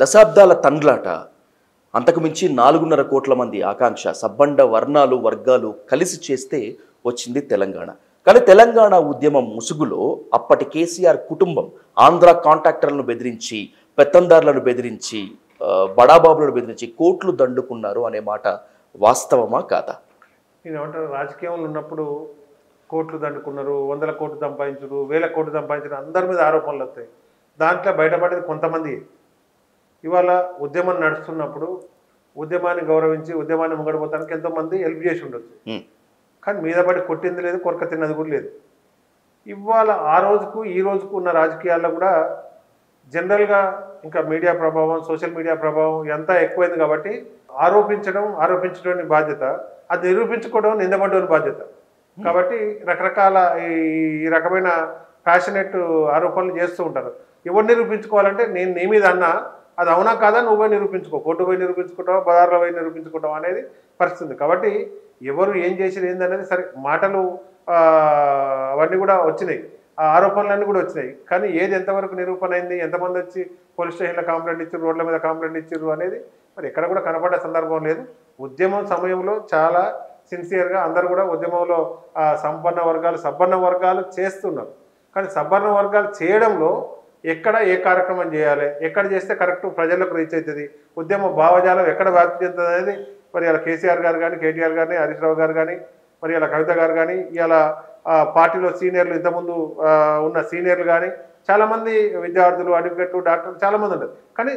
దశాబ్దాల తండ్లాట అంతకుమించి నాలుగున్నర కోట్ల మంది ఆకాంక్ష సబ్బండ వర్ణాలు వర్గాలు కలిసి చేస్తే వచ్చింది తెలంగాణ. కానీ తెలంగాణ ఉద్యమం ముసుగులో అప్పటి కేసీఆర్ కుటుంబం ఆంధ్ర కాంట్రాక్టర్లను బెదిరించి పెత్తందారులను బెదిరించి బడాబాబులను బెదిరించి కోట్లు దండుకున్నారు అనే మాట వాస్తవమా కాదా? నేను ఏమంటారు రాజకీయంలో ఉన్నప్పుడు కోట్లు దండుకున్నారు వందల కోట్లు సంపాదించరు వేల కోట్లు సంపాదించరు అందరి మీద ఆరోపణలు వస్తాయి. దాంట్లో బయటపడేది కొంతమంది. ఇవాళ ఉద్యమం నడుస్తున్నప్పుడు ఉద్యమాన్ని గౌరవించి ఉద్యమాన్ని ముంగడిపోతానికి ఎంతోమంది హెల్ప్ చేసి ఉండొచ్చు. కానీ మీద పడి కొట్టింది లేదు కొరక తిన్నది కూడా లేదు. ఇవాళ ఆ రోజుకు ఈ రోజుకు ఉన్న రాజకీయాల్లో కూడా జనరల్గా ఇంకా మీడియా ప్రభావం సోషల్ మీడియా ప్రభావం ఎంత ఎక్కువైంది కాబట్టి ఆరోపించడం ఆరోపించడం బాధ్యత అది నిరూపించుకోవడం నిందపడడం బాధ్యత. కాబట్టి రకరకాల ఈ ఈ రకమైన ప్యాషనెట్ ఆరోపణలు చేస్తూ ఉంటారు. ఎవరు నిరూపించుకోవాలంటే నేను నీ మీద అన్నా అది అవునా కాదా? నువ్వు పోయి నిరూపించుకో. కోర్టు పోయి నిరూపించుకుంటావా? బజార్లో పోయి నిరూపించుకుంటావా అనేది పరిస్థితి కాబట్టి ఎవరు ఏం చేసేది ఏందనేది సరే మాటలు అవన్నీ కూడా వచ్చినాయి. ఆ ఆరోపణలన్నీ కూడా వచ్చినాయి. కానీ ఏది ఎంతవరకు నిరూపణ అయింది? ఎంతమంది వచ్చి పోలీస్ స్టేషన్లో కంప్లైంట్ ఇచ్చారు? రోడ్ల మీద కంప్లైంట్ ఇచ్చారు అనేది మరి ఎక్కడ కూడా కనపడే సందర్భం లేదు. ఉద్యమం సమయంలో చాలా సిన్సియర్గా అందరూ కూడా ఉద్యమంలో సంపన్న వర్గాలు సబ్బన్న వర్గాలు చేస్తున్నారు. కానీ సబ్బన్న వర్గాలు చేయడంలో ఎక్కడ ఏ కార్యక్రమం చేయాలి? ఎక్కడ చేస్తే కరెక్ట్ ప్రజలకు రీచ్ అవుతుంది? ఉద్యమ భావజాలం ఎక్కడ వ్యాప్తి చెందుతుంది అనేది మరి ఇలా కేసీఆర్ గారు కానీ కేటీఆర్ గారిని హరీష్ రావు గారు కానీ మరి ఇలా కవిత గారు కానీ ఇలా పార్టీలో సీనియర్లు ఇంతకుముందు ఉన్న సీనియర్లు కానీ చాలామంది విద్యార్థులు అడ్వకేట్లు డాక్టర్లు చాలామంది ఉంటారు కానీ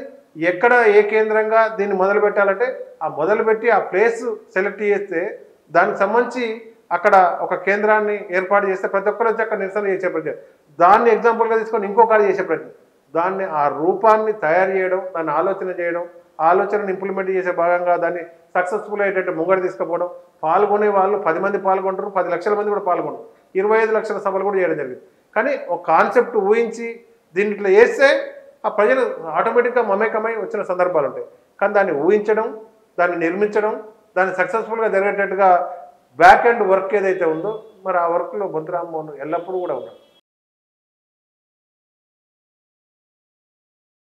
ఎక్కడ ఏ కేంద్రంగా దీన్ని మొదలు పెట్టాలంటే ఆ మొదలుపెట్టి ఆ ప్లేస్ సెలెక్ట్ చేస్తే దానికి సంబంధించి అక్కడ ఒక కేంద్రాన్ని ఏర్పాటు చేస్తే ప్రతి ఒక్కరు వచ్చి అక్కడ నిరసన చేసే ప్రయత్నం దాన్ని ఎగ్జాంపుల్గా తీసుకొని ఇంకొకటి చేసే ప్రయత్నం. దాన్ని ఆ రూపాన్ని తయారు చేయడం దాన్ని ఆలోచన చేయడం ఆలోచనను ఇంప్లిమెంట్ చేసే భాగంగా దాన్ని సక్సెస్ఫుల్ అయ్యేటట్టు ముంగడి తీసుకుపోవడం పాల్గొనే వాళ్ళు పది మంది పాల్గొంటారు పది లక్షల మంది కూడా పాల్గొంటారు. ఇరవై ఐదు లక్షల సభలు కూడా చేయడం జరిగింది. కానీ ఒక కాన్సెప్ట్ ఊహించి దీన్ని ఇట్లా చేస్తే ఆ ప్రజలు ఆటోమేటిక్గా మమేకమై వచ్చిన సందర్భాలు ఉంటాయి. కానీ దాన్ని ఊహించడం దాన్ని నిర్మించడం దాన్ని సక్సెస్ఫుల్గా జరిగేటట్టుగా బ్యాక్ ఎండ్ వర్క్ ఏదైతే ఉందో మరి ఆ వర్క్లో బొంతు రామ్మోహన్ ఎల్లప్పుడూ కూడా ఉన్నాడు